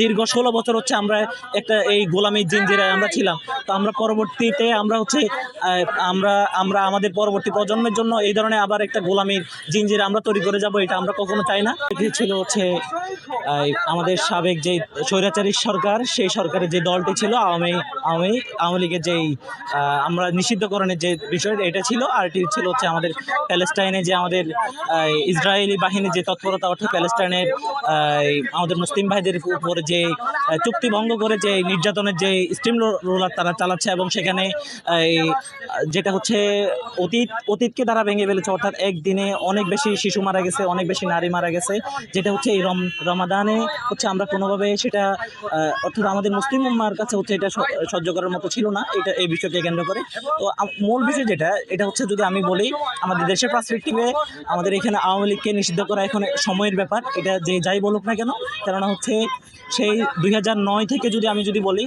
দীর্ঘ ষোলো বছর হচ্ছে আমরা একটা এই গোলামির জিঞ্জিরায় আমরা ছিলাম। তো আমরা পরবর্তীতে আমরা হচ্ছে আমরা আমরা আমাদের পরবর্তী প্রজন্মের জন্য এই ধরনের আবার একটা গোলামীর জিঞ্জিরা আমরা তৈরি করে যাব, এটা আমরা কখনো চাই না। এটি ছিল হচ্ছে আমাদের সাবেক যে স্বৈরাচারী সরকার, সেই সরকারের যে দলটি ছিল, আওয়ামী আওয়ামী আওয়ামী লীগের যেই আমরা নিষিদ্ধকরণের যে বিষয় এটা ছিল, আর এটি ছিল হচ্ছে আমাদের প্যালেস্টাইনে যে আমাদের ইসরায়েলি বাহিনীর যে তৎপরতা, অর্থাৎ প্যালেস্টাইনের আমাদের মুসলিম ভাইদের উপরে যে চুক্তি ভঙ্গ করে যে নির্যাতনের যে স্টিম রোলার তারা চালাচ্ছে এবং সেখানে যেটা হচ্ছে অতীত, অতীতকে তারা ভেঙে ফেলেছে। অর্থাৎ একদিনে অনেক বেশি শিশু মারা গেছে, অনেক বেশি নারী মারা গেছে। যেটা হচ্ছে এই রম, রমাদানে হচ্ছে আমরা কোনোভাবে সেটা অর্থাৎ আমাদের মুসলিম উম্মার কাছে হচ্ছে এটা সহ্য করার মতো ছিল না, এটা এই বিষয়কে কেন্দ্র করে। তো মূল বিষয় যেটা, এটা হচ্ছে যদি আমি বলি, আমাদের দেশের পার্সপেক্টিভে আমাদের এখানে আওয়ামী লীগকে নিষিদ্ধ করা এখন সময়ের ব্যাপার। এটা যে যাই বলুক না কেন, কেননা হচ্ছে সেই দুই নয় থেকে যদি আমি যদি বলি,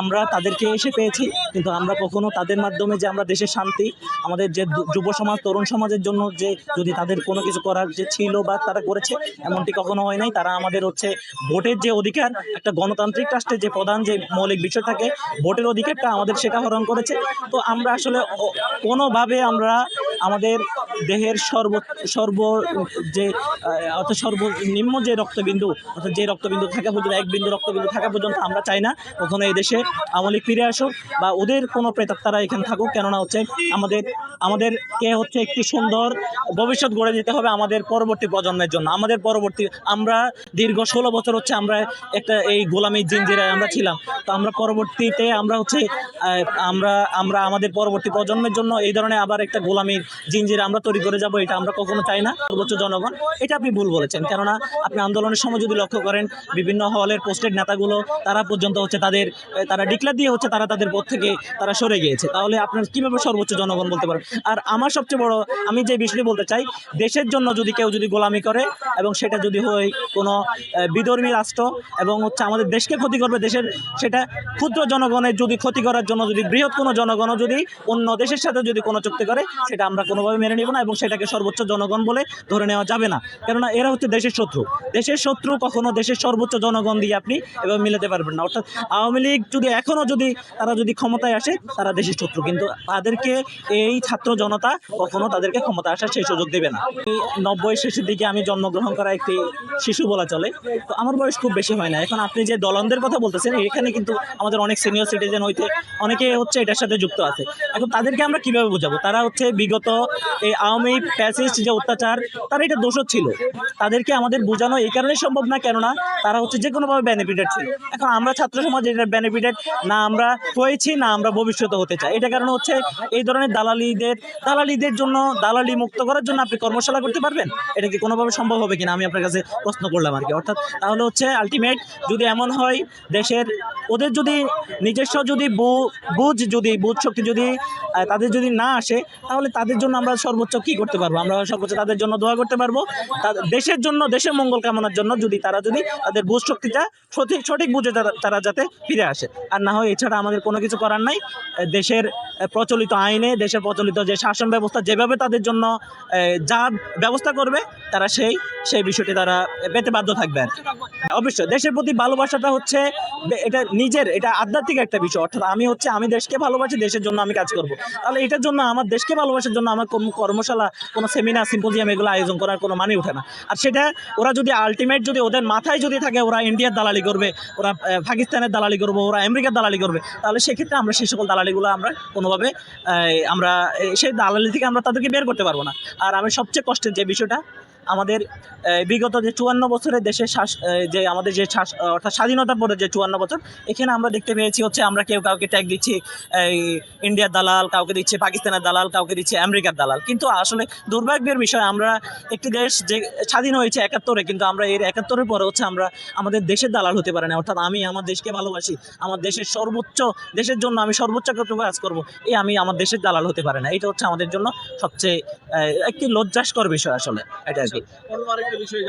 আমরা তাদেরকে এসে পেয়েছি। কিন্তু আমরা কখনো তাদের মাধ্যমে যে আমরা দেশের শান্তি, আমাদের যে যুব সমাজ, তরুণ সমাজের জন্য যে যদি তাদের কোনো কিছু করার যে ছিল বা তারা করেছে, এমনটি কখনো হয় নাই। তারা আমাদের হচ্ছে ভোটের যে অধিকার, একটা গণতান্ত্রিক রাষ্ট্রের যে প্রধান যে মৌলিক বিষয় থাকে, ভোটের অধিকারটা আমাদের সেটা হরণ করেছে। তো আমরা আসলে কোনোভাবে আমরা আমাদের দেহের সর্ব সর্ব, যে অর্থাৎ সর্বনিম্ন যে রক্তবিন্দু, অর্থাৎ যে রক্তবিন্দু থাকা পর্যন্ত এক বিন্দু রক্তবিন্দু থাকা পর্যন্ত আমরা চাই না। কখনো এই দেশে আওয়ামী লীগ ফিরে আসুক বা ওদের কোনো প্রেতাত্মারা এখানে থাকুক। কেননা হচ্ছে আমাদের, আমাদেরকে হচ্ছে একটি সুন্দর ভবিষ্যৎ গড়ে দিতে হবে আমাদের পরবর্তী প্রজন্মের জন্য। আমাদের পরবর্তী, আমরা দীর্ঘ ষোলো বছর হচ্ছে আমরা একটা এই গোলামির জিঞ্জিরায় আমরা ছিলাম। তো আমরা পরবর্তীতে আমরা হচ্ছে আমরা আমরা আমাদের পরবর্তী প্রজন্মের জন্য এই ধরনের আবার একটা গোলামির জিঞ্জিরা আমরা তৈরি করে যাব, এটা আমরা কখনো চাই না। সর্বোচ্চ জনগণ, এটা আপনি ভুল বলেছেন। কেননা আপনি আন্দোলনের সময় যদি লক্ষ্য করেন, বিভিন্ন হলের পোস্টেড নেতাগুলো, তারা পর্যন্ত হচ্ছে তাদের তারা ডিক্লার দিয়ে হচ্ছে তারা তাদের পথ থেকে তারা সরে গিয়েছে। তাহলে আপনার কীভাবে সর্বোচ্চ জনগণ বলতে পারেন? আর আমার সবচেয়ে বড়, আমি যে বিষয়টি বলতে চাই, দেশের জন্য যদি কেউ যদি গোলামি করে এবং সেটা যদি হয় কোনো বিধর্মী রাষ্ট্র এবং হচ্ছে আমাদের দেশকে ক্ষতি করবে, দেশের সেটা ক্ষুদ্র জনগণের যদি ক্ষতি করার জন্য যদি বৃহৎ কোনো জনগণও যদি অন্য দেশের সাথে যদি কোনো চুক্তি করে, সেটা আমরা কোনোভাবে মেনে নিব না এবং সেটাকে সর্বোচ্চ জনগণ বলে ধরে নেওয়া যাবে না। কেননা এরা হচ্ছে দেশের শত্রু। দেশের শত্রু কখনো দেশের সর্বোচ্চ জনগণ দিয়ে আপনি এভাবে মিলাতে পারবেন না। অর্থাৎ আওয়ামী লীগ যদি এখনও যদি, তারা যদি ক্ষমতায় আসে, তারা দেশের শত্রু। কিন্তু তাদেরকে এই ছাত্র জনতা কখনো তাদেরকে ক্ষমতা আসার সেই সুযোগ দেবে না। নব্বই শেষের দিকে আমি জন্মগ্রহণ করা একটি শিশু বলা চলে। তো আমার বয়স খুব বেশি হয় না। এখন আপনি যে দলনদের কথা বলতেছেন, এখানে কিন্তু আমাদের অনেক সিনিয়র সিটিজেন হইতে অনেকে হচ্ছে এটার সাথে যুক্ত আছে। এখন তাদেরকে আমরা কীভাবে বোঝাবো? তারা হচ্ছে বিগত এই আওয়ামী প্যাসিস্ট যে অত্যাচার, তারা এটা দোষর ছিল। তাদেরকে আমাদের বোঝানো এই কারণে সম্ভব না, কেননা তারা হচ্ছে যে কোনোভাবে বেনিফিটেড ছিল। এখন আমরা ছাত্র সমাজ এটার বেনিফিটেড না আমরা হয়েছি, না আমরা ভবিষ্যতে হতে চাই। এটা কারণে হচ্ছে এই ধরনের দালালিদের দালালিদের জন্য দালালি মুক্ত করার জন্য আপনি কর্মশালা করতে পারবেন? এটা কি কোনোভাবে সম্ভব হবে কিনা? আমি আপনার কাছে প্রশ্ন করলাম আর কি অর্থাৎ তাহলে হচ্ছে আলটিমেট যদি এমন হয়, দেশের ওদের যদি নিজস্ব যদি বুঝ যদি, বুঝ শক্তি যদি তাদের যদি না আসে, তাহলে তাদের জন্য আমরা সর্বোচ্চ কি করতে পারব? আমরা সর্বোচ্চ তাদের জন্য দোয়া করতে পারব। দেশের জন্য, দেশের মঙ্গল কামনার জন্য যদি তারা যদি তাদের বুঝ শক্তিটা সঠিক সঠিক বুঝে তারা- যাতে ফিরে আসে। আর না হয় এছাড়া আমাদের কোনো কিছু করার নাই। দেশের প্রচলিত আইনে, দেশের প্রচলিত যে শাসন ব্যবস্থা যেভাবে তাদের জন্য যা ব্যবস্থা করবে, তারা সেই সেই বিষয়টি তারা পেতে বাধ্য থাকবে আর কি। অবশ্যই, দেশের প্রতি ভালোবাসাটা হচ্ছে এটা নিজের, এটা আধ্যাত্মিক একটা বিষয়। অর্থাৎ আমি হচ্ছে, আমি দেশকে ভালোবাসি, দেশের জন্য আমি কাজ করব। তাহলে এটার জন্য, আমার দেশকে ভালোবাসার জন্য আমার কোনো কর্মশালা কোনো সেমিনার সিম্পোজিয়াম এগুলো আয়োজন করার কোনো মানে ওঠে না। আর সেটা ওরা যদি আলটিমেট যদি ওদের মাথায় যদি থাকে, ওরা ইন্ডিয়ার দালালি করবে, ওরা পাকিস্তানের দালালি করবে, ওরা আমেরিকার দালালি করবে, তাহলে সেক্ষেত্রে আমরা সেই সকল দালালিগুলো আমরা কোনোভাবে আমরা সেই দালালি থেকে আমরা তাদেরকে বের করতে পারব না। আর আমি সবচেয়ে কষ্টের যে বিষয়টা আমাদের বিগত যে চুয়ান্ন বছরের দেশের শ্বাস যে আমাদের যে শ্বাস অর্থাৎ স্বাধীনতার পরে যে চুয়ান্ন বছর, এখানে আমরা দেখতে পেয়েছি হচ্ছে আমরা কেউ কাউকে ট্যাগ দিচ্ছি ইন্ডিয়ার দালাল, কাউকে দিচ্ছে পাকিস্তানের দালাল, কাউকে দিচ্ছে আমেরিকার দালাল। কিন্তু আসলে দুর্ভাগ্যের বিষয়, আমরা একটি দেশ যে স্বাধীন হয়েছে একাত্তরে, কিন্তু আমরা এর একাত্তরের পরে হচ্ছে আমরা আমাদের দেশের দালাল হতে পারে না। অর্থাৎ আমি আমার দেশকে ভালোবাসি, আমার দেশের সর্বোচ্চ, দেশের জন্য আমি সর্বোচ্চ কাজ করব এই আমি আমার দেশের দালাল হতে পারে না। এটা হচ্ছে আমাদের জন্য সবচেয়ে একটি লজ্জাস্কর বিষয় আসলে এটা অন্য আরেকটা বিষয়